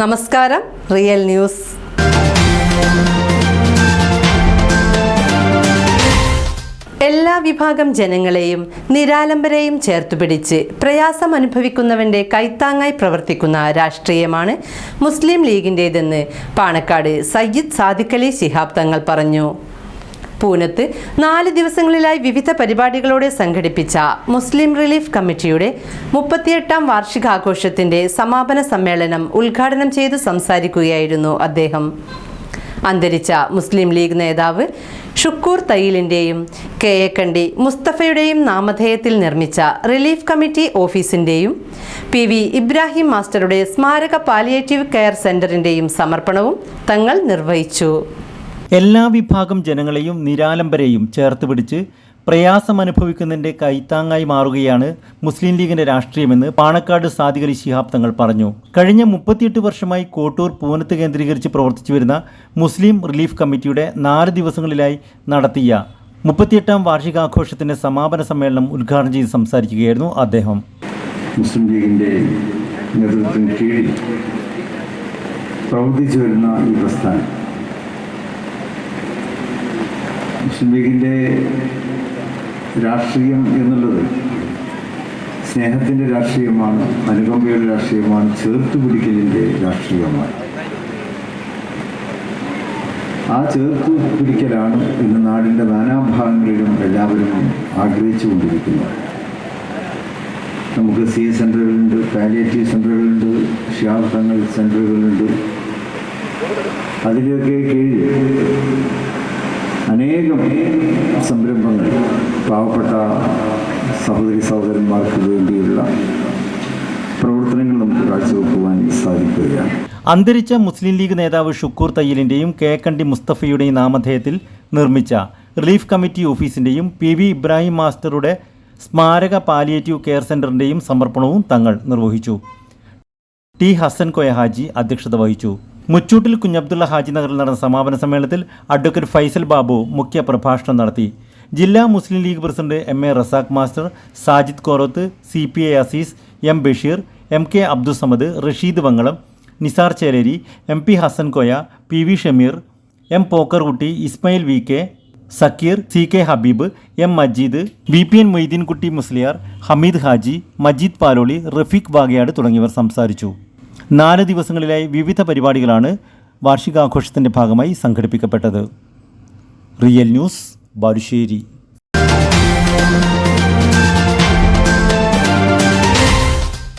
നമസ്കാരം real news. എല്ലാ വിഭാഗം ജനങ്ങളെയും നിരാലംബരെയും ചേർത്തുപിടിച്ച് പ്രയാസം അനുഭവിക്കുന്നവന്റെ കൈത്താങ്ങായി പ്രവർത്തിക്കുന്ന രാഷ്ട്രീയമാണ് മുസ്ലിം ലീഗിന്റേതെന്ന് പാണക്കാട് സയ്യിദ് സാദിഖലി ശിഹാബ് തങ്ങൾ പറഞ്ഞു. പൂനത്ത് നാല് ദിവസങ്ങളിലായി വിവിധ പരിപാടികളോടെ സംഘടിപ്പിച്ച മുസ്ലിം റിലീഫ് കമ്മിറ്റിയുടെ മുപ്പത്തിയെട്ടാം വാർഷികാഘോഷത്തിന്റെ സമാപന സമ്മേളനം ഉദ്ഘാടനം ചെയ്ത് സംസാരിക്കുകയായിരുന്നു അദ്ദേഹം. അന്തരിച്ച മുസ്ലിം ലീഗ് നേതാവ് ഷുക്കൂർ തയ്യിലിന്റെയും കെ എ കണ്ടി മുസ്തഫയുടെയും നാമധേയത്തിൽ നിർമ്മിച്ച റിലീഫ് കമ്മിറ്റി ഓഫീസിന്റെയും പി വി ഇബ്രാഹിം മാസ്റ്ററുടെ സ്മാരക പാലിയേറ്റീവ് കെയർ സെന്ററിന്റെയും സമർപ്പണവും തങ്ങൾ നിർവഹിച്ചു. എല്ലാ വിഭാഗം ജനങ്ങളെയും നിരാലംബരെയും ചേർത്ത് പിടിച്ച് പ്രയാസമനുഭവിക്കുന്നതിന്റെ കൈത്താങ്ങായി മാറുകയാണ് മുസ്ലിം ലീഗിന്റെ രാഷ്ട്രീയമെന്ന് പാണക്കാട് സാദിഖലി ശിഹാബ് തങ്ങൾ പറഞ്ഞു. കഴിഞ്ഞ മുപ്പത്തിയെട്ട് വർഷമായി കോട്ടൂർ പൂനത്ത് കേന്ദ്രീകരിച്ച് പ്രവർത്തിച്ചു വരുന്ന മുസ്ലിം റിലീഫ് കമ്മിറ്റിയുടെ നാല് ദിവസങ്ങളിലായി നടത്തിയ മുപ്പത്തിയെട്ടാം വാർഷികാഘോഷത്തിന്റെ സമാപന സമ്മേളനം ഉദ്ഘാടനം ചെയ്ത് സംസാരിക്കുകയായിരുന്നു അദ്ദേഹം. മുസ്ലിം ലീഗിന്റെ നേതൃത്വത്തിന് കീഴിൽ പ്രവർത്തിച്ചു വരുന്ന ഈ പ്രസ്ഥാനം. മുസ്ലിം രാഷ്ട്രീയം എന്നുള്ളത് സ്നേഹത്തിന്റെ രാഷ്ട്രീയമാണ് അനുകമ്പയുടെ രാഷ്ട്രീയമാണ് ചേർത്തുപിടിക്കലിന്റെ രാഷ്ട്രീയമാണ്. ആ ചേർത്ത് പിടിക്കലാണ് ഇന്ന് നാടിന്റെ നാനാഭാഗങ്ങളിലും എല്ലാവരും ആഗ്രഹിച്ചു കൊണ്ടിരിക്കുന്നത് നമുക്ക് സി സെന്ററുകളുണ്ട് പാലിയേറ്റീവ് സെന്ററുകളുണ്ട് ഷിയാബ്ദങ്ങൾ സെന്ററുകളുണ്ട് അതിലൊക്കെ കീഴിൽ സംരംഭങ്ങൾ പാവപ്പെട്ട സഹോദരി സഹോദരന്മാർക്ക് വേണ്ടിയുള്ള പ്രവർത്തനങ്ങൾ നമുക്ക് കാഴ്ചവെക്കുവാൻ സാധിക്കുകയാണ്. അന്തരിച്ച മുസ്ലിം ലീഗ് നേതാവ് ഷുക്കൂർ തയ്യലിന്റെയും കെ കണ്ടി മുസ്തഫയുടെയും നാമധേയത്തിൽ നിർമ്മിച്ച റിലീഫ് കമ്മിറ്റി ഓഫീസിന്റെയും പി വി ഇബ്രാഹിം മാസ്റ്ററുടെ സ്മാരക പാലിയേറ്റീവ് കെയർ സെന്ററിന്റെയും സമർപ്പണവും തങ്ങൾ നിർവഹിച്ചു. ടി ഹസൻ കൊയഹാജി അധ്യക്ഷത വഹിച്ചു. മുച്ചൂട്ടിൽ കുഞ്ഞബ്ദുള്ള ഹാജി നഗറിൽ നടന്ന സമാപന സമ്മേളനത്തിൽ അഡ്വക്കേറ്റ് ഫൈസൽ ബാബു മുഖ്യ പ്രഭാഷണം നടത്തി. ജില്ലാ Muslim League president M A Razak master Sajid Koroth C P A Azeez M Basheer M K Abdussamad Rasheed Vangalam Nisar Cheleri M P Hasan Koya P V Shameer M Pokkarkutty Ismail V K Sakkeer C K Habeeb M Majeed V P N Moideenkutty Musliyar Hameed Haji Majeed Paloli Rafeeq Vagayad തുടങ്ങിയവർ സംസാരിച്ചു. നാല് ദിവസങ്ങളിലായി വിവിധ പരിപാടികളാണ് വാർഷികാഘോഷത്തിന്റെ ഭാഗമായി സംഘടിപ്പിക്കപ്പെട്ടത്. Real news Balussery.